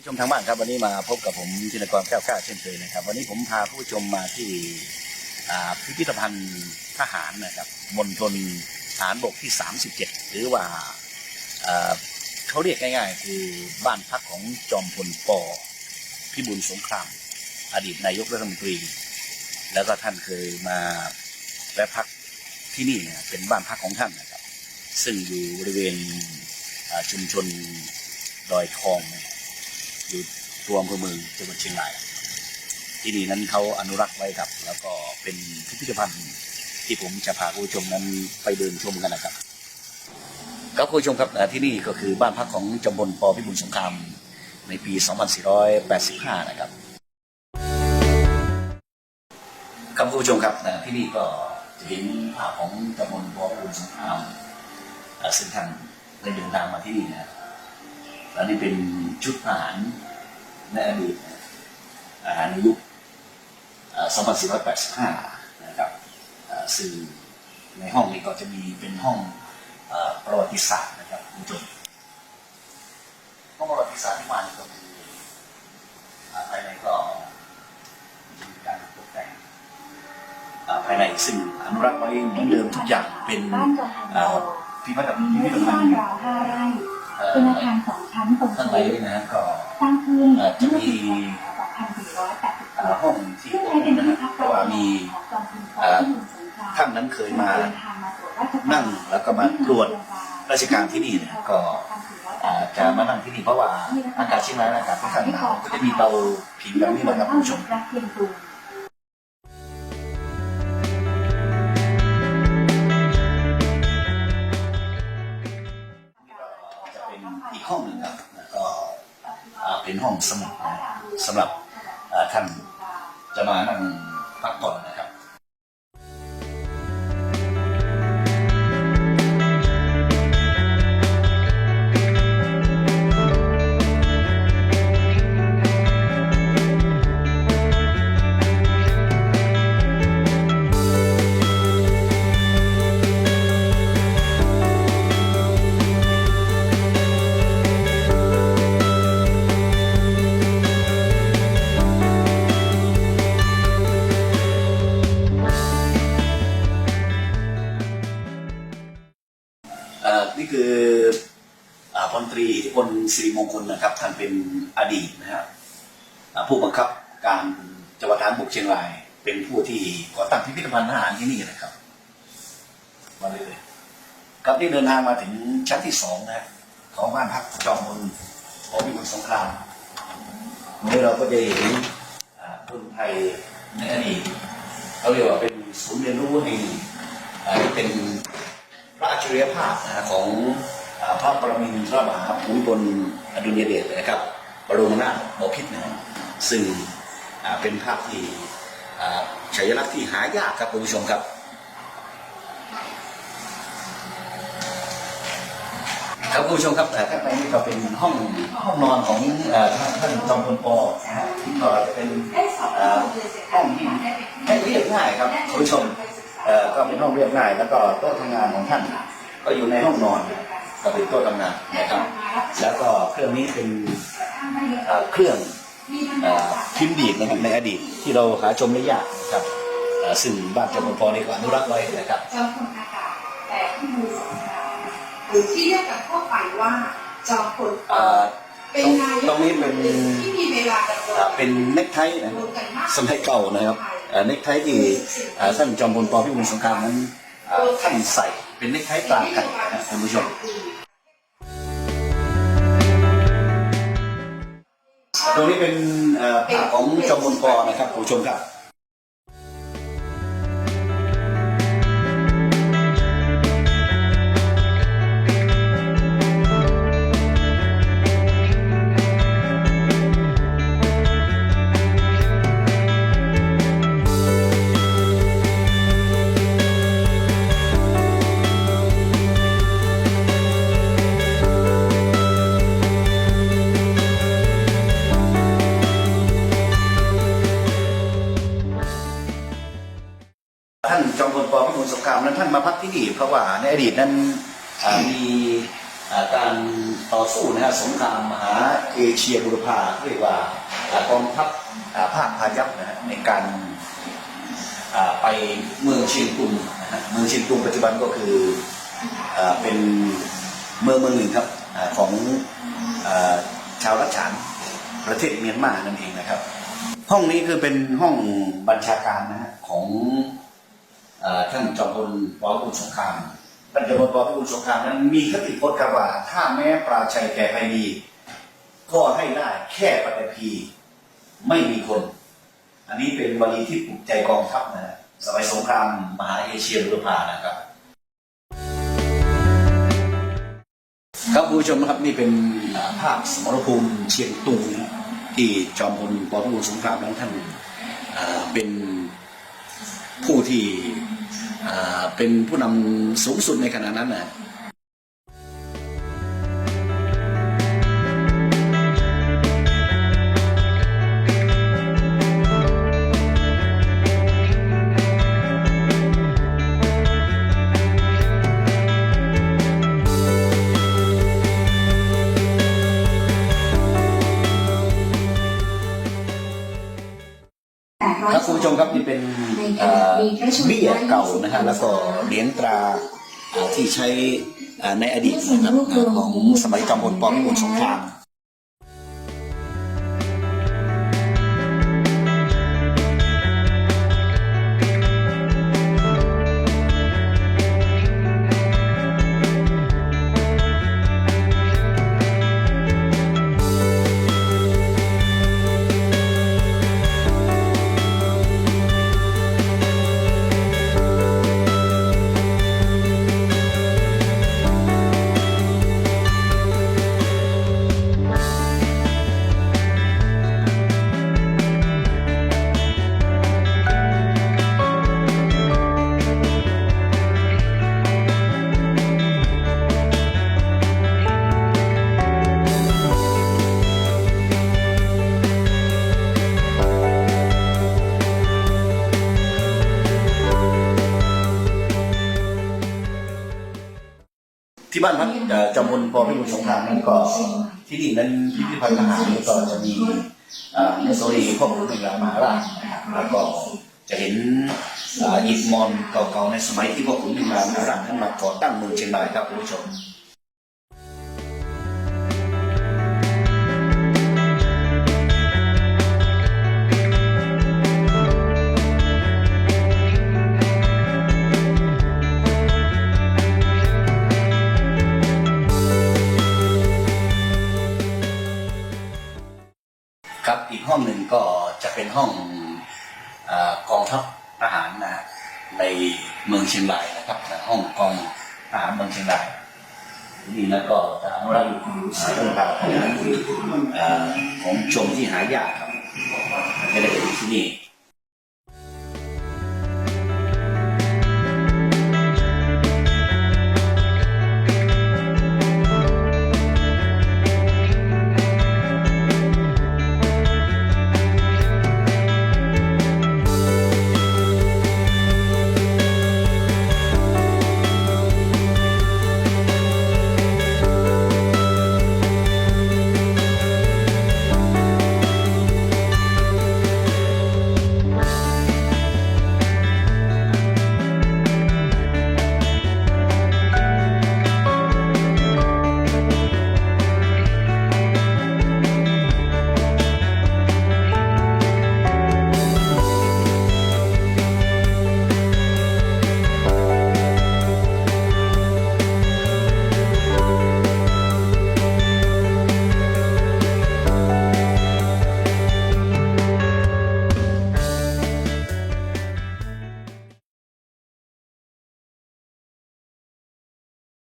ผู้ชมทางบ้านครับวันนี้มาพบกับผมธินกรแก้วกล้าเช่นเคยนะครับ วันนี้ผมพาผู้ชมมาที่พิพิธภัณฑ์ทหารนะครับมณฑลฐานบกที่ 37 หรือว่าเขาเรียกง่ายๆ คือบ้านพักของจอมพลปพิบูลสงคราม อดีตนายกรัฐมนตรี แล้วก็ท่านเคยมาแวะพักที่นี่เนี่ยเป็นบ้านพักของท่านนะครับ ซึ่งอยู่บริเวณชุมชนดอยทองนี่ย อยู่ตัวอำเภอเมืองจังหวัดเชียงราย ที่นี่นั้นเขาอนุรักษ์ไว้ครับ แล้วก็เป็นพิพิธภัณฑ์ที่ผมจะพาผู้ชมนั้นไปเดินชมกันนะครับครับผู้ชมครับอ่ที่นี่ก็คือบ้านพักของจอมพลปพิบูลสงครามในปี 2485 นะครับครับผู้ชมครับอ่ที่นี่ก็จะเห็นภาพของจอมพลปพิบูลสงครามซึ่งท่านได้เดินทางมาที่นี่นะครับ อันนี้เป็นชุดทหารในอดีตนะอาหารในยุคเอ่อ2485 นะครับเอ่อซึ่งในห้องนี้ก็จะมีเป็นห้องเอ่อประวัติศาสตร์นะครับคุณผู้ชมห้องประวัติศาสตร์ที่มานี่ก็คืออ่าภายในก็มีการตกแต่งอ่าภายในซึ่งอนุรักษ์ไว้เหมือนเดิมทุกอย่างเป็นบ้านจอมพลเอ่โตอพิพิธภัณฑ์มีพิเนื้พิอธที่ภัณบ้านฑ์ราวห้าไร่ เอ่อเป็นอาคารสองชั้นทรงข้างสูในงนี่นะฮะก็สร้างขึ้นเอ่อจะเมื่อมีปีพศเอ่อ2480ห้องที่ซึ่งผใช้มเป็นนะที่ฮะพักเพราะว่ามีของจอมพลปพิบูลสงครามท่านนั้นเคยมาเดินทางมาตรวจราชการนั่งแล้วก็มาตรวจราชการที่นี่เนี่ยก็อ่าจะมานั่งที่นี่เพราะว่าอากาศเชียงรายอากาศค่อนข้างหนาวก็จะมีเตาผิงแบบนี้นะครับคุณผู้ชม ห้องสมุดนะสำหรับท่านจะมานั่งพักผ่อนนะ ธิพลสิริมงคลนะครับ ท่านเป็นอดีตนะครับผู้บังคับการจังหวัดทารบกเชียงราย เป็นผู้ที่ก่อตั้งพิพิธภัณฑ์ทหารที่นี่นะครับ มาเลยครับนี่เดินทางมาถึงชั้นที่สองนะของบ้านพักจอมพลของพิบูลสงครามวันนี้เราก็จะเห็นคนไทยในอดีตเขาเรียกว่าเป็นศูนย์เรียนรู้แห่งเป็นพระอัจฉริยภาพนะของ พระปรมินทรมหาภูมิพลอดุลยเดชนะครับบรมนาถบพิตรนะฮะซึ่งอ่าเป็นภาพที่ฉายลักษณ์ที่หายากครับคุณผู้ชมครับครับคุณผู้ชมครับแต่ข้างในนี่ก็เป็นห้องห้องนอนของท่านจอมพลปนะฮะที่ก็จะเป็นห้องที่ให้เรียบง่ายครับคุณผู้ชมเอ่อก็เป็นห้องเรียบง่าย แล้วก็โต๊ะทำงานของท่าน ก็อยู่ในห้องนอน ก็เป็นโต๊ะทำงานนะครับ แล้วก็เครื่องนี้เป็นเอ่อเครื่องเอ่อพิมพ์ดีดนะครับในอดีตที่เราหาชมได้ยากนะครับเอ่อซึ่งบ้านจอมพลปนี่ก็อนุรักษ์ไว้นะครับจอมพลอากาศแต่ที่มือสงครามหรือที่เรียกกันทั่วไปว่าจอมพลปเอ่อเป็นนายกตรงนี้เป็นที่มีเวลาดำรงอ่าเป็นเน็กไทนะสมัยเก่านะครับอ่าเน็กไทที่อ่าท่านจอมพลปพิบูลสงครามนั้นอ่าท่านใส่เป็นเน็กไทตราไก่นะคุณผู้ชม ตรงนี้เป็นผ่าของจอมพลปนะครับคุณผู้ชมครับ สงครามนั้นท่านมาพักที่นี่เพราะว่าในอดีตนั้นมีการต่อสู้นะฮะสงครามมหาเอเชียบุรพาเรียกว่ากองทัพภาคพายัพนะฮะในการไปเมืองเชียงตุงนะฮะเมืองเชียงตุงปัจจุบันก็คืออเป็นเมืองเมืองหนึ่งครับอของอชาวรัชฉานประเทศเมียนมานั่นเองนะครับ ห้องนี้คือเป็นห้องบัญชาการนะฮะของ ท่านจอมพลปพิบูลสงครามท่านจอมพลปพิบูลสงครามนั้นมีคติพจน์ครับว่า ถ้าแม้ปราชัยแก่ภัยดี ก็ให้ได้แค่ปฏิพีไม่มีคน อันนี้เป็นวลีที่ปลุกใจกองทัพนะสมัยสงครามมหาเอเชียบุรพานะครับครับคุณผู้ชมครับนี่เป็นภาพสมรภูมิเชียงตุงนที่จอมพลปพิบูลสงครามนั้นท่านเป็นผู้ที่ เป็นผู้นำสูงสุดในขณะนั้นนะ มครับนี่เป็นเอ่อเบี้ยเก่านะฮะแล้วก็เหรียญตราเอ่อที่ใช้เอ่อในอดีตนะครับของสมัยจอมพลปพิบูลสงคราม ที่บ้านพักเอ่อจอมพลปพิบูลสงครามนั้นก็ที่นี่นั้นพิพิธภัณฑ์ทหารนี่ก็จะมีเอ่ออนุสาวรีย์พ่อขุนเมืองรามหาราชนะครับแล้วก็จะเห็นเอ่ออิฐมอนเก่าๆในสมัยที่พ่อขุนเมืองรามหาราชท่านมาก่อตั้งเมืองเชียงรายครับคุณผู้ชม ห้องหนึ่งก็จะเป็นห้องอกองทัพทหารนะในเมืองเชียงรายนะครับห้องกองทหารเมืองเชียงรายนี่แล้วก็จะอนุรักษ์เรื่องราวของของชมที่หายากครับไม่ได้เห็นที่นี่